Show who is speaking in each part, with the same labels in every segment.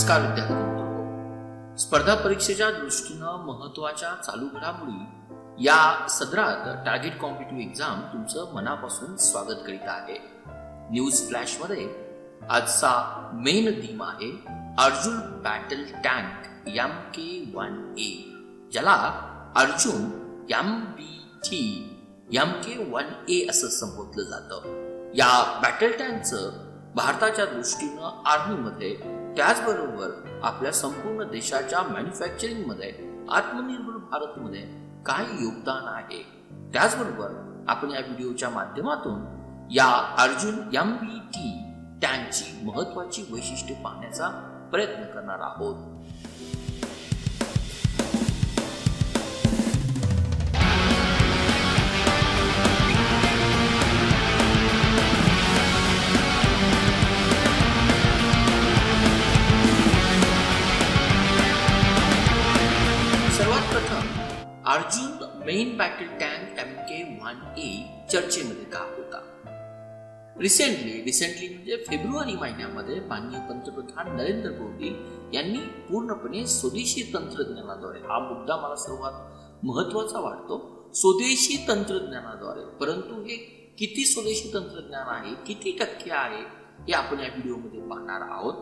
Speaker 1: नमस्कार विद्यार्थी मित्रांनो. स्पर्धा परीक्षेच्या दृष्टीनं महत्त्वाच्या चालू घडामोडी या सदरात टार्गेट कॉम्पिटिव्ह एक्झाम तुमचं मनापासून स्वागत करीत आहे न्यूज फ्लॅशमध्ये आजचा मेन थीम आहे Arjun battle tank M K one A ज्याला Arjun M B T M K one A असं संबोधलं जातं या बॅटल टँकचं भारताच्या दृष्टीनं आर्मीमध्ये त्याचबरोबर आपल्या संपूर्ण देशाच्या मॅन्युफॅक्चरिंगमध्ये आत्मनिर्भर भारतमध्ये काय योगदान आहे. त्याचबरोबर आपण या व्हिडिओच्या माध्यमातून या अर्जुन एम बी टी त्यांची महत्वाची वैशिष्ट्ये पाहण्याचा प्रयत्न करणार आहोत. Arjun main battle tank M K one A चर्चेमध्ये का होता? रिसेंटली रिसेंटली म्हणजे फेब्रुवारी महिन्यामध्ये माननीय पंतप्रधान नरेंद्र मोदी यांनी पूर्णपणे स्वदेशी तंत्रज्ञानाद्वारे हा मुद्दा मला सर्वात महत्त्वाचा वाटतो स्वदेशी तंत्रज्ञानाद्वारे परंतु हे किती स्वदेशी तंत्रज्ञान आहे किती टक्के आहे हे आपण या व्हिडिओमध्ये पाहणार आहोत.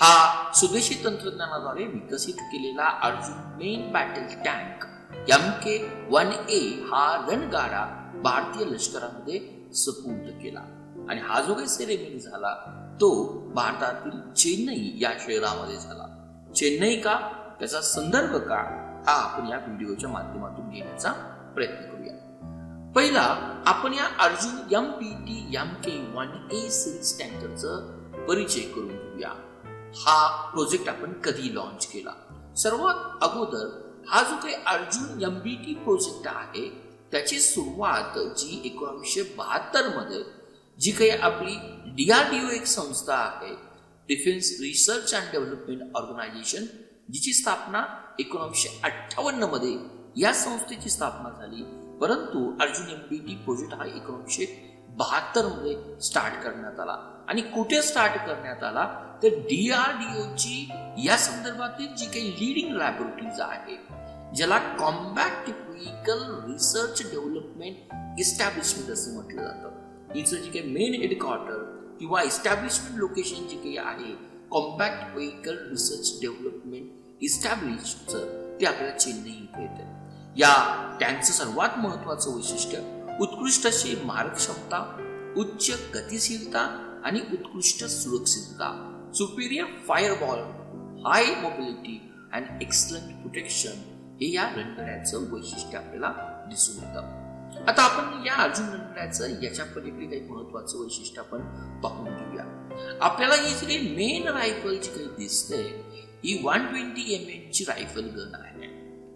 Speaker 1: हा स्वदेशी तंत्रज्ञानाद्वारे विकसित केलेला Arjun main battle tank M K one A हा रणगाडा भारतीय लष्करामध्ये सुपूर्द केला. आणि हा जो काही सेरेमनी झाला तो भारतातील चेन्नई या शहरामध्ये झाला. चेन्नई का? त्याचा संदर्भ का? हा आपण या व्हिडिओच्या माध्यमातून घेण्याचा प्रयत्न करूया. पहिला आपण या Arjun M P T M K one A series टँकरचं परिचय करून घेऊया. हा प्रोजेक्ट आपण कधी लॉन्च केला? सर्वात अगोदर हा जो काही Arjun M B T project आहे त्याची सुरुवात जी एकोणीसशे बहात्तरमध्ये जी काही आपली डी आर टी ओ एक संस्था आहे defence research and development organisation जिची स्थापना एकोणीसशे अठ्ठावन्नमध्ये या संस्थेची स्थापना झाली. परंतु Arjun M B T project हा एकोणीसशे बहात्तरमध्ये स्टार्ट करण्यात आला. आणि कुठे स्टार्ट करण्यात आला? तर डी आर डी ओची या संदर्भातील जी काही लिडिंग लॅबोरेटरीज आहे ज्याला combat vehicle research development establishment असं म्हटलं जातं. हिचं जे काही मेन हेडक्वार्टर किंवा इस्टॅब्लिशमेंट लोकेशन जे काही आहे कॉम्पॅक्ट व्हेकल रिसर्च डेव्हलपमेंट इस्टॅब्लिशचं ते आपल्याला चेन्नई इथे येतं. या टँकचं सर्वात महत्वाचं वैशिष्ट्य उत्कृष्ट अशी मारक क्षमता उच्च गतिशीलता आणि उत्कृष्ट सुरक्षितता. Superior firepower high mobility and excellent protection हे या रणगाड्याचं वैशिष्ट्य आपल्याला दिसून येतं. आता आपण या अर्जुन रणगाड्याचं याच्या पलीकडे काही महत्वाचं वैशिष्ट्य आपण पाहून घेऊया. आपल्याला ही जी काही मेन रायफल जी काही दिसते ही वन ट्वेंटी एम एम ची रायफल गन आहे.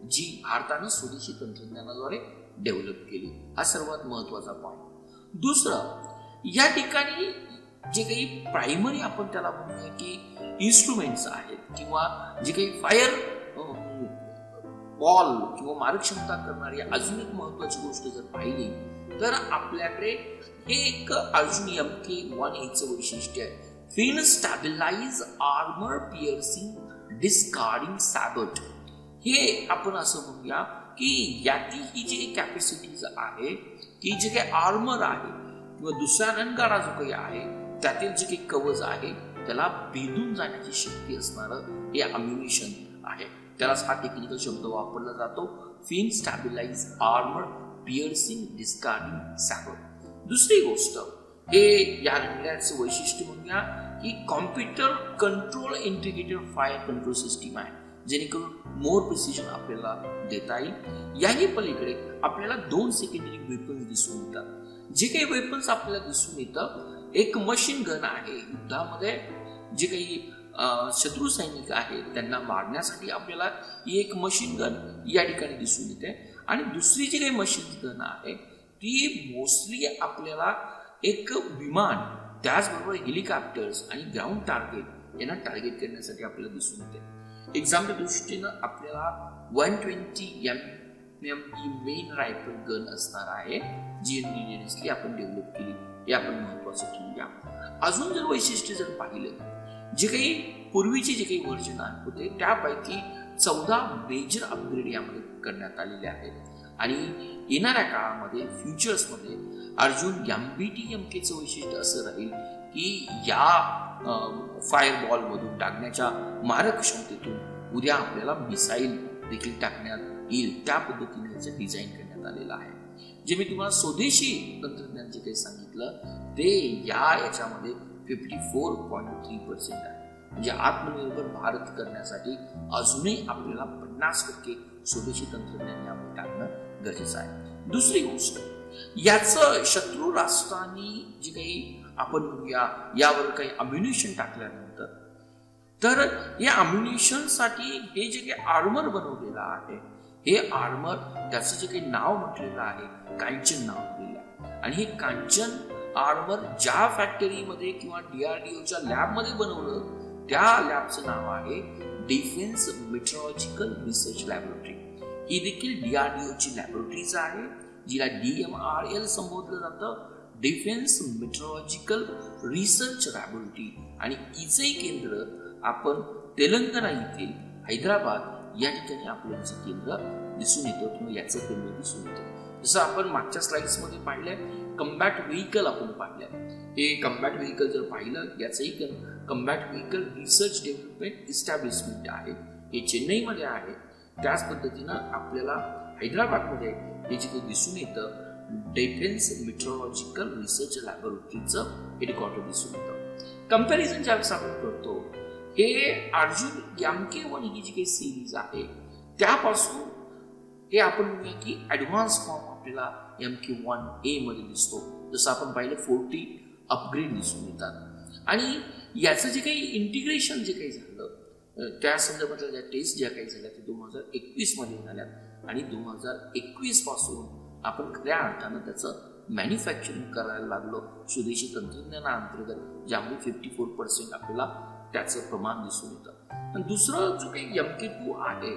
Speaker 1: जी भारतानं स्वदेशी तंत्रज्ञानाद्वारे डेव्हलप केली. हा सर्वात महत्त्वाचा पॉईंट दुसरं या ठिकाणी जे काही प्रायमरी आपण त्याला म्हणूया की इन्स्ट्रुमेंट्स आहेत किंवा जे काही फायर बॉल किंवा मार्गक्षमता करणारी अजून एक महत्वाची गोष्ट जर पाहिली तर आपल्याकडे हे एक अजून एम के वन एचं वैशिष्ट्य आहे. Fin stabilize armour piercing discarding sabot हे आपण असं म्हणूया की याची ही जी कॅपॅसिटीज आहे की जे काही आर्मर आहे किंवा दुसरा रंगारा जो काही आहे त्यातील जे काही कवच आहे त्याला भेदून जाण्याची शक्ती असणारं हे अम्युनिशन आहे. त्यालाच हा टेक्निकल शब्द वापरला जातो. Fin stabilize armour piercing discarding sabot दुसरी गोष्ट हे या रणगाड्याचं वैशिष्ट्य म्हणूया की computer control integrated fire control system आहे. जेणेकरून मोर प्रिसिजन आपल्याला देता येईल. याही पलीकडे आपल्याला दोन सेकंडरी वेपन्स दिसून येतात. जे काही वेपन्स आपल्याला दिसून येतं एक मशीन गन आहे युद्धामध्ये. जे काही शत्रू सैनिक आहेत त्यांना मारण्यासाठी आपल्याला ही एक मशीन गन या ठिकाणी दिसून येते. आणि दुसरी जी काही मशीन गन आहे ती मोस्टली आपल्याला एक विमान त्याचबरोबर हेलिकॉप्टर्स आणि ग्राउंड टार्गेट यांना टार्गेट करण्यासाठी आपल्याला दिसून येते. एक्झामच्या दृष्टीनं आपल्याला वन ट्वेंटी एम एम ही मेन रायफल गन असणार आहे जी इंडिजिनियसली आपण डेव्हलप केली. हे आपण महत्वाचं ठेवूया अजून जर वैशिष्ट्य जर पाहिलं जे काही पूर्वीचे जे काही वर्जन होते त्यापैकी चौदा मेजर अपग्रेड यामध्ये करण्यात आलेले आहेत. आणि येणाऱ्या काळामध्ये फ्युचर्समध्ये Arjun M B T M केचं वैशिष्ट्य असं राहील की या फायरबॉलमधून टाकण्याच्या मारक क्षमतेतून उद्या आपल्याला मिसाईल देखील टाकण्यात येईल. त्या पद्धतीने याचं डिझाईन करण्यात आलेलं आहे. जे मी तुम्हाला स्वदेशी तंत्रज्ञान जे काही सांगितलं ते या याच्यामध्ये fifty four point three percent आहे. म्हणजे आत्मनिर्भर भारत करण्यासाठी अजूनही आपल्याला पन्नास टक्के स्वदेशी तंत्रज्ञान यामध्ये टाकणं गरजेचं आहे. दुसरी गोष्ट याचं शत्रू राष्ट्रांनी जे काही आपण या यावर काही अम्युनिशन टाकल्यानंतर. तर या अम्युनिशनसाठी हे जे काही आर्मर बनवलेलं आहे हे आर्मर त्याचं जे काही नाव म्हटलेलं आहे कांचन नाव दिलेलं आहे. आणि हे कांचन आर्मर ज्या फॅक्टरीमध्ये किंवा डीआरडीओच्या लॅबमध्ये बनवलं त्या लॅबचं नाव आहे डिफेन्स मेट्रोलॉजिकल रिसर्च लॅबोरेटरी ही देखील डीआरडीओची लॅबोरेटरीज आहे जिला डीएमआरएल संबोधलं जातं. डिफेन्स मेट्रोलॉजिकल रिसर्च लॅबोरेटरी आणि हिचंही केंद्र आपण तेलंगणा येथील हैदराबाद या ठिकाणी आपलं केंद्र दिसून येतं किंवा याचं केंद्र दिसून येतं. जसं आपण मागच्या स्लाइड्समध्ये पाहिलंय कम्बॅट व्हेकल आपण पाहिलंय. हे कम्बॅट व्हेकल जर पाहिलं याचंही combat vehicle research development establishment आहे. हे चेन्नईमध्ये आहे. त्याच पद्धतीनं आपल्याला हैदराबादमध्ये हे जे दिसून येतं डिफेन्स मेट्रोलॉजिकल रिसर्च लॅबोरेटरीचं हेडक्वार्टर दिसून येतं. कंपॅरिझन ज्यावेळेस आपण करतो हे अर्जुन यामके वन ही जी काही सिरीज आहे. त्यापासून हे आपण म्हणूया की ॲडव्हान्स फॉर्म आपल्याला एम के वन ए मध्ये दिसतो. जसं आपण पाहिलं फोर्टी अपग्रेड दिसून येतात. आणि याचं जे काही इंटिग्रेशन जे काही झालं त्या संदर्भातल्या ज्या टेस्ट ज्या काही झाल्या ते दोन हजार एकवीसमध्ये झाल्या आणि दोन हजार एकवीसपासून आपण खऱ्या अर्थानं त्याचं मॅन्युफॅक्चरिंग करायला लागलो. स्वदेशी तंत्रज्ञानाअंतर्गत ज्यामुळे फिफ्टी फोर पर्सेंट आपल्याला त्याचं प्रमाण दिसून येतं. आणि दुसरं जो काही एम के टू आहे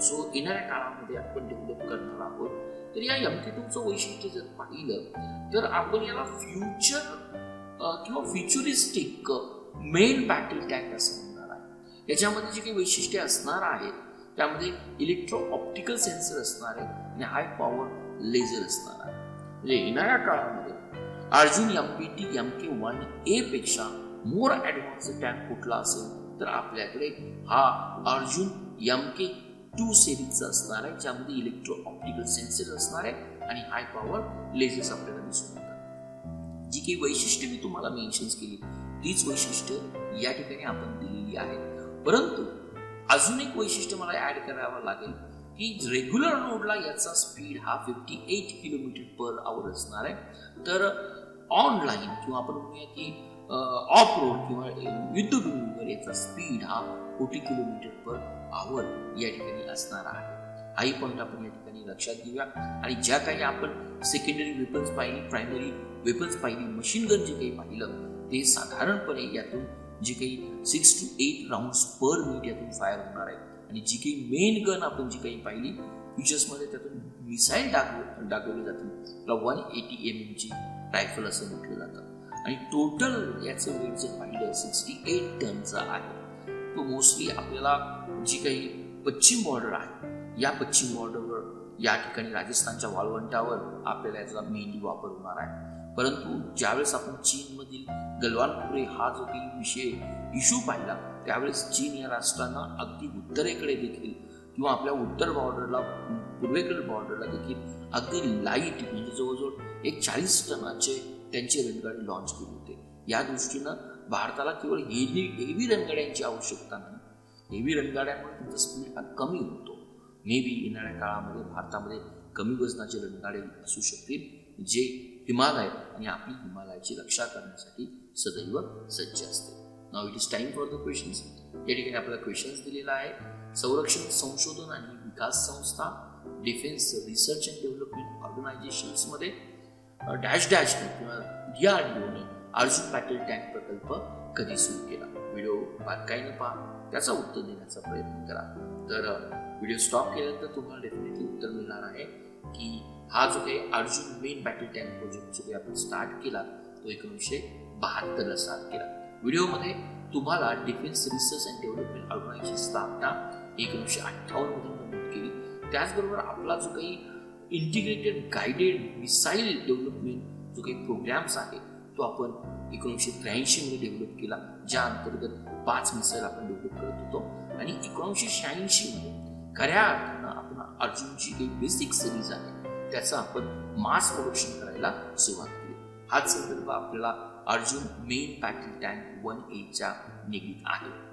Speaker 1: जो येणाऱ्या काळामध्ये आपण डेव्हलप करणार आहोत तर या एम के टूचं वैशिष्ट्य जर पाहिलं तर आपण याला फ्युचर किंवा फ्युचरिस्टिक मेन बॅटल टँक असं म्हणणार आहे. याच्यामध्ये जे काही वैशिष्ट्य असणार आहेत त्यामध्ये इलेक्ट्रो ऑप्टिकल सेन्सर असणार आहे आणि हाय पॉवर लेझर असणार म्हणजे येणाऱ्या काळामध्ये Arjun M P T M K one A पेक्षा मोर ॲडव्हान्स टँक कुठला असेल तर आपल्याकडे हा अर्जुन एम के टू सिरीजचा असणार आहे ज्यामध्ये इलेक्ट्रो ऑप्टिकल सेन्सर असणार आहे आणि हाय पॉवर लेझर्स आपल्याला दिसून येतात. जी काही वैशिष्ट्य मी तुम्हाला मेन्शन्स केली तीच वैशिष्ट्य या ठिकाणी आपण दिलेली आहेत परंतु अजून एक वैशिष्ट्य मला ऍड करावं लागेल की रेग्युलर रोडला याचा स्पीड हा fifty eight kilometre per hour असणार आहे. तर uh, ऑनलाईन किंवा आपण म्हणूया की uh, ऑफ रोड किंवा युद्धभूमीवर याचा स्पीड हा फोर्टी किलोमीटर पर आवर या ठिकाणी असणार आहे. हाही पॉईंट आपण या ठिकाणी लक्षात घेऊया. आणि ज्या काही आपण सेकंडरी वेपन्स पाहिली प्रायमरी वेपन्स पाहिली मशीन गन जे काही पाहिलं ते साधारणपणे यातून जे काही six two eight rounds per minute यातून फायर होणार आहे. आणि जी काही मेन गन आपण जी काही पाहिली फ्युचर्समध्ये त्यातून मिसाईल दाखव दाखवली जाते. किंवा वन एटी एम एमची रायफल असं म्हटलं जातं. आणि टोटल याचं वेट जर पाहिलं सिक्स्टी एट टनचा आहे. तो मोस्टली आपल्याला जी काही पश्चिम बॉर्डर आहे या पश्चिम बॉर्डरवर या ठिकाणी राजस्थानच्या वाळवंटावर आपल्याला याचा मेनली वापर होणार आहे. परंतु ज्यावेळेस आपण चीनमधील गलवान खोरे हा जो काही विषय इश्यू पाहिला त्यावेळेस चीन या राष्ट्रांना अगदी उत्तरेकडे देखील किंवा आपल्या उत्तर बॉर्डरला पूर्वेकडील बॉर्डरला देखील अगदी लाइट म्हणजे जवळजवळ एक चाळीस टनाचे त्यांचे रणगाडे लॉन्च केले होते. या दृष्टीनं भारताला केवळ हेवी हेवी रणगाड्यांची आवश्यकता नाही. हेवी रणगाड्यांमुळे त्यांचा स्पीड हा कमी होतो. मे बी येणाऱ्या काळामध्ये भारतामध्ये कमी वजनाचे रणगाडे असू शकतील जे हिमालय आणि आपली हिमालयाची रक्षा करण्यासाठी सदैव सज्ज असते नाव it is time for the questions या ठिकाणी आपल्याला क्वेश्चन्स दिलेला आहे संरक्षण संशोधन आणि विकास संस्था डिफेन्स रिसर्च अँड डेव्हलपमेंट ऑर्गनायझेशन्समध्ये डॅश डॅश किंवा डी आर डीआरडीओने अर्जुन पॅटल टँक प्रकल्प कधी सुरू केला? व्हिडिओ बारकाईने पहा त्याचा उत्तर देण्याचा प्रयत्न करा. तर व्हिडिओ स्टॉप केल्यानंतर तुम्हाला डेफिनेटली उत्तर मिळणार आहे की हा जो काही Arjun main battle tank project जो काही आपण स्टार्ट केला तो एकोणीसशे बहात्तरला स्टार्ट केला. व्हिडिओमध्ये तुम्हाला डिफेन्स रिसर्च अँड डेव्हलपमेंट ऑर्गनायझेशनची स्थापना एकोणीसशे अठ्ठावन्नमध्ये नमूद केली. त्याचबरोबर आपला जो काही इंटिग्रेटेड गायडेड मिसाईल डेव्हलपमेंट जो काही प्रोग्राम्स आहे तो आपण एकोणीसशे त्र्याऐंशीमध्ये डेव्हलप केला ज्या अंतर्गत पाच मिसाईल आपण डेव्हलप करत होतो. आणि एकोणीसशे शहाऐंशीमध्ये खऱ्या अर्थानं आपण अर्जुनची काही बेसिक सिरीज आहे त्याचं आपण मास प्रोडक्शन करायला सुरुवात केली. हाच संदर्भ आपल्याला Arjun main battle tank one एच्या निगडीत आहे